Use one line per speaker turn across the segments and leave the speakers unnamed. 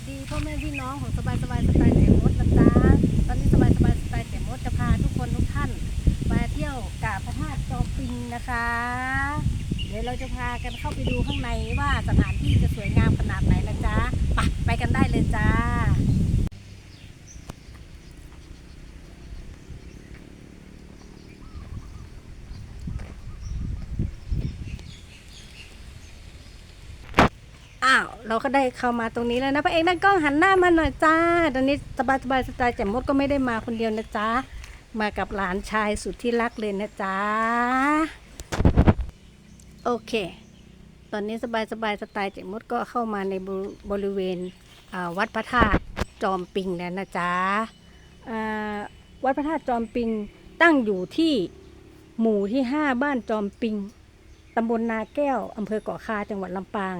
วัสดีพ่อแม่พี่น้องของสบายสบายสไตล์แต่มมดนะจ๊ะตอนนี้สบายสบายสไตล์แจ่มมดจะพาทุกคนทุกท่าน มาเที่ยวกาบพระธาตุจอมปิงนะคะ เดี๋ยวเราจะพากันเข้าไปดูข้างในว่าสถานที่จะสวยงามขนาดไหนนะจ๊ะไปไปกันได้เลยจ้า อ้าว เราก็ได้เข้ามาตรงนี้แล้วนะพระเอกนักกล้องหันหน้ามาหน่อยจ้า ตอนนี้สบายสบายสไตล์แจ่มมดก็ไม่ได้มาคนเดียวนะจ๊ะมากับหลานชายสุดที่รักเลยนะจ๊ะโอเค ตอนนี้สบายสบายสไตล์แจ่มมดก็เข้ามาในบริบริเวณวัดพระธาตุจอมปิงแล้วนะจ๊ะอ่าวัดพระธาตุจอมปิงตั้งอยู่ที่หมู่ที่ 5 บ้านจอมปิงตำบลนาแก้วอำเภอเกาะคาจังหวัดลำปาง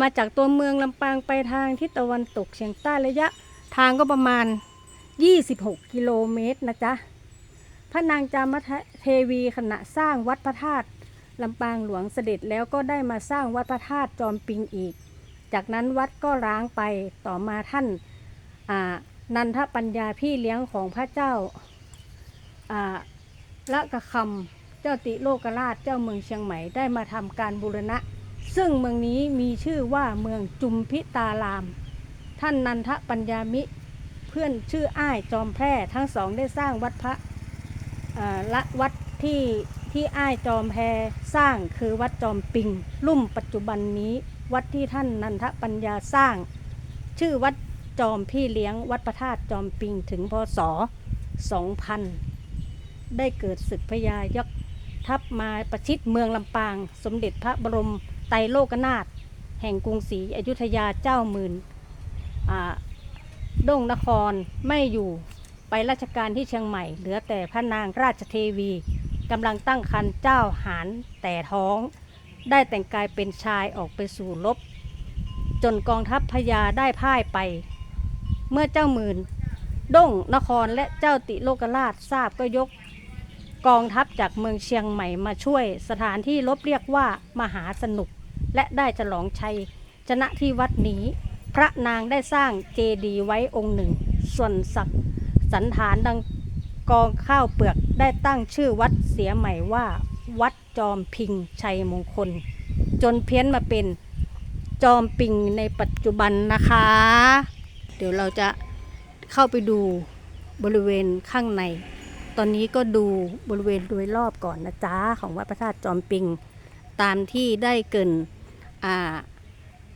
มาจากตัวเมืองลำปางไปทางทิศตะวันตกเฉียงใต้ระยะทางก็ประมาณ 26 กิโลเมตรนะจ๊ะ พระนางจามเทวีขณะสร้างวัดพระธาตุลำปางหลวงเสด็จแล้วก็ได้มาสร้างวัดพระธาตุจอมปิงอีก จากนั้นวัดก็ร้างไปต่อมาท่านานันทปัญญาพี่เลี้ยงของพระเจ้าาละกะคำเจ้าติโลกราชเจ้าเมืองเชียงใหม่ได้มาทำการบูรณะ ซึ่งเมืองนี้มีชื่อว่าเมืองจุมพิตาราม ท่านนันทปัญญามิเพื่อนชื่ออ้ายจอมแพร่ทั้งสองได้สร้างวัดพระละวัดที่ที่อ้ายจอมแพรสร้างคือวัดจอมปิงรุ่มปัจจุบันนี้วัดที่ท่านนันทปัญญาสร้าง ชื่อวัดจอมพี่เลี้ยงวัดพระธาตุจอมปิงถึงพศ 2000 ได้เกิดศึกพญายกทัพมาประชิดเมืองลำปาง สมเด็จพระบรม ไตรโลกนาถแห่งกรุงศรีอยุธยาเจ้าหมื่นอ่าด้งนครไม่อยู่ไปราชการที่เชียงใหม่ เหลือแต่พระนางราชเทวีกำลังตั้งครรภ์เจ้าหารแต่ท้อง ได้แต่งกายเป็นชายออกไปสู่รบ จนกองทัพพญาได้พ่ายไป เมื่อเจ้าหมื่นด้งนครและเจ้าติโลกราชทราบก็ยก กองทัพจากเมืองเชียงใหม่มาช่วยสถานที่รบเรียกว่ามหาสนุก และได้ฉลองชัย ชนะที่วัดนี้ พระนางได้สร้างเจดีย์ไว้องค์หนึ่ง ส่วนศักสันฐานดังกองข้าวเปลือกได้ตั้งชื่อวัดเสียใหม่ว่า วัดจอมพิงชัยมงคล จนเพี้ยนมาเป็นจอมปิงในปัจจุบันนะคะ เดี๋ยวเราจะเข้าไปดูบริเวณข้างใน ตอนนี้ก็ดูบริเวณโดยรอบก่อนนะจ๊ะของวัดพระธาตุจอมปิง ตามที่ได้เกิน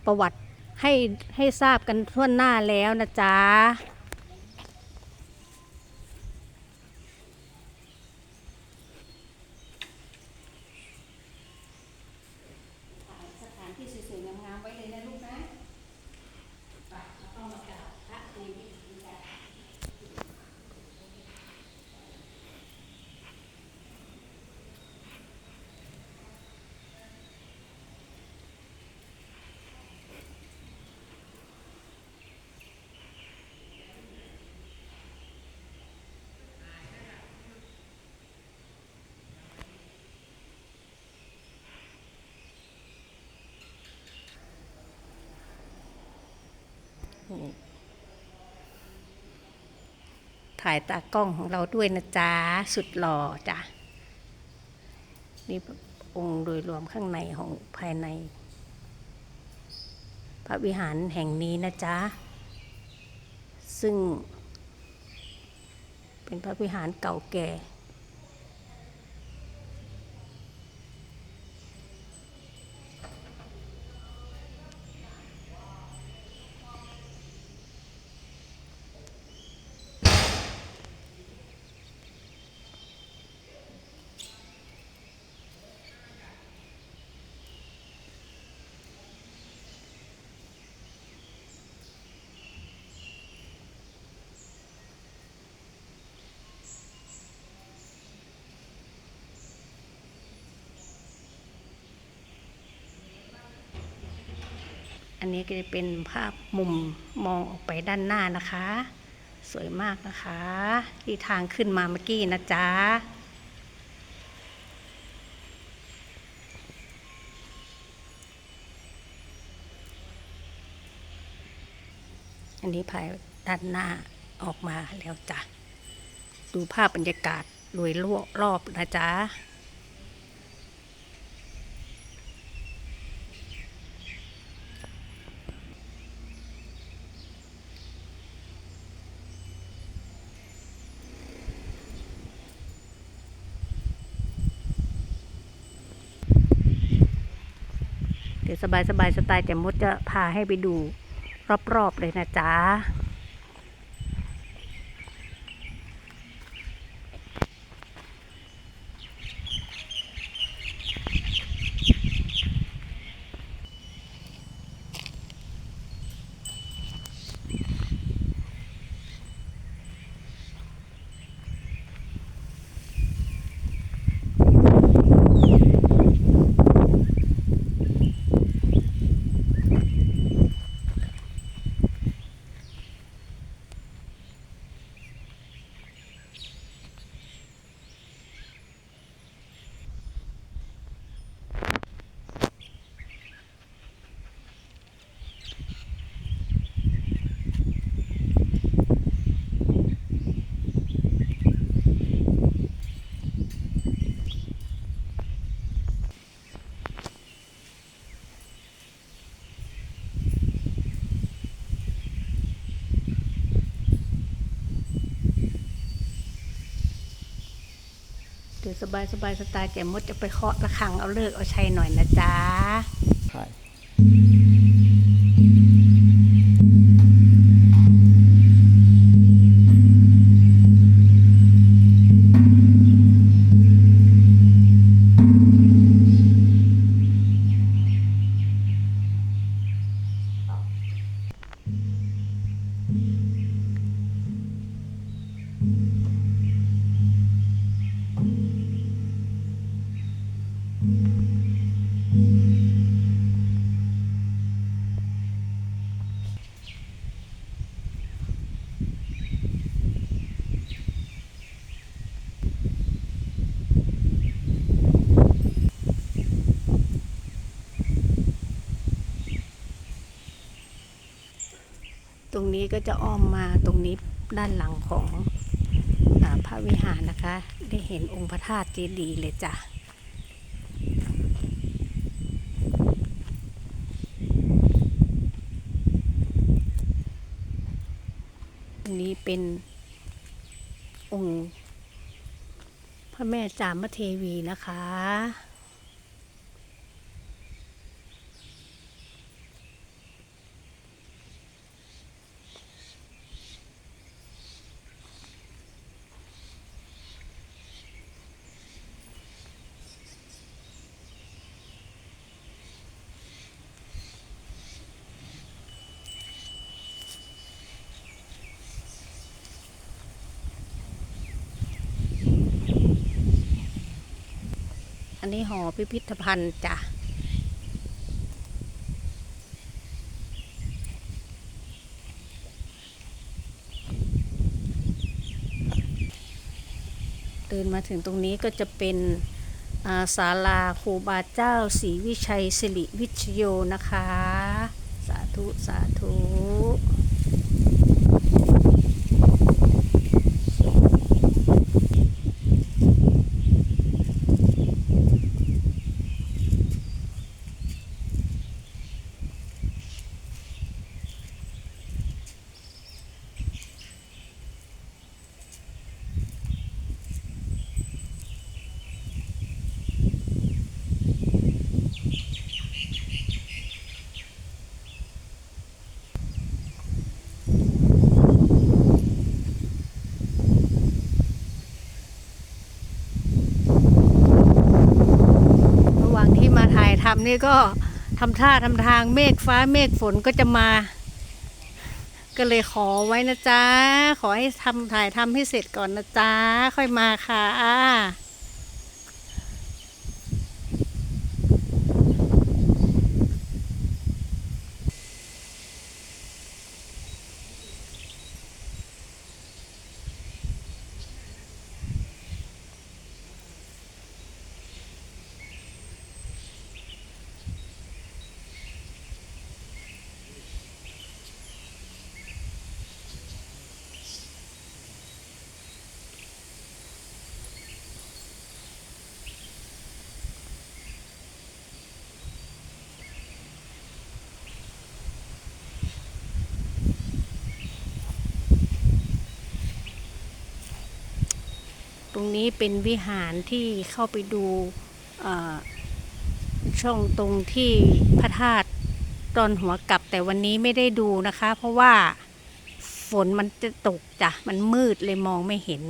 ประวัติให้ให้ทราบกันทั่วหน้าแล้วนะจ๊ะ สถานที่สวยๆงามๆไว้เลยนะลูกนะต้องมากราบพระในวิถีการ ถ่ายตากล้องของเราด้วยนะจ๊ะ สุดหล่อจ้ะ นี่องค์โดยรวมข้างในของภายใน พระวิหารแห่งนี้นะจ๊ะ ซึ่ง เป็นพระวิหารเก่าแก่ อันนี้ก็จะเป็นภาพมุมมองออกไปด้านหน้านะคะ สวยมากนะคะ ที่ทางขึ้นมาเมื่อกี้นะจ๊ะอันนี้ภายด้านหน้าออกมาแล้วจ้ะ ดูภาพบรรยากาศโดยรอบนะจ๊ะ เดี๋ยวสบายสบายๆสไตล์แจ่มมดจะพาให้ไปดูรอบๆเลยนะจ๊ะ สบายสบายสไตล์แก่มดจะไปเคาะระฆังเอาเลิกเอาชัยหน่อยนะจ๊ะ
ใช่
นี้ก็จะอ้อมมาตรงนี้ด้านหลังของอพระวิหารนะคะ ได้เห็นองค์พระธาตุเจดีย์เลยจ้ะตรงนี้เป็นองค์พระแม่จามเทวีนะคะ อันนี้หอพิพิธภัณฑ์จ้ะเดินมาถึงตรงนี้ก็จะเป็นาศาลาครูบาเจ้าศรีวิชัยสิริวิชโยนะคะ สาธุ สาธุ ระหว่างที่มาถ่ายทำ นี่ก็ทำท่าทำทางเมฆฟ้าเมฆฝนก็จะมา ก็เลยขอไว้นะจ๊ะ ขอให้ทำถ่ายทำให้เสร็จก่อนนะจ๊ะ ค่อยมาค่ะ ตรงนี้เป็นวิหารที่เข้าไปดูช่องตรงที่พระธาตุตอนหัวกลับแต่วันนี้ไม่ได้ดูนะคะ เพราะว่าฝนมันจะตกจ้ะมันมืดเลยมองไม่เห็น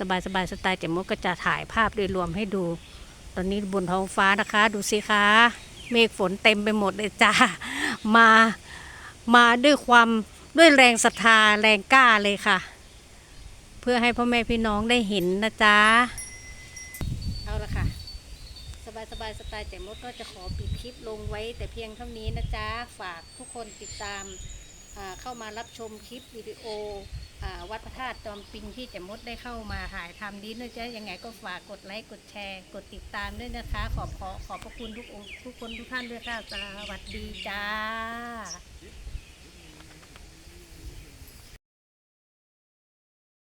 สบายสบายสไตล์เจมดก็จะถ่ายภาพโดยรวมให้ดู ตอนนี้บนท้องฟ้านะคะ ดูสิคะเมฆฝนเต็มไปหมดเลยจ้ามามาด้วยความด้วยแรงศรัทธาแรงกล้าเลยค่ะ พื่อให้พ่อแม่พี่น้องได้เห็นนะจ๊ะ เอาละค่ะ สบายสบายสไตล์แต่มดก็จะขอปิดคลิปลงไว้แต่เพียงเท่านี้นะจ๊ะ ฝากทุกคนติดตามาเข้ามารับชมคลิปวิดีโออวัดพระธาตุจอมปิงที่แจ่มดได้เข้ามาถ่ายทำนี้นะจ๊ะยังไงก็ฝากกดไลค์กดแชร์ กดติดตามด้วยนะคะ ขอบขอขอบพระคุณทุกองทุกคนทุกท่านด้วยค่ะสวัสดีจ้า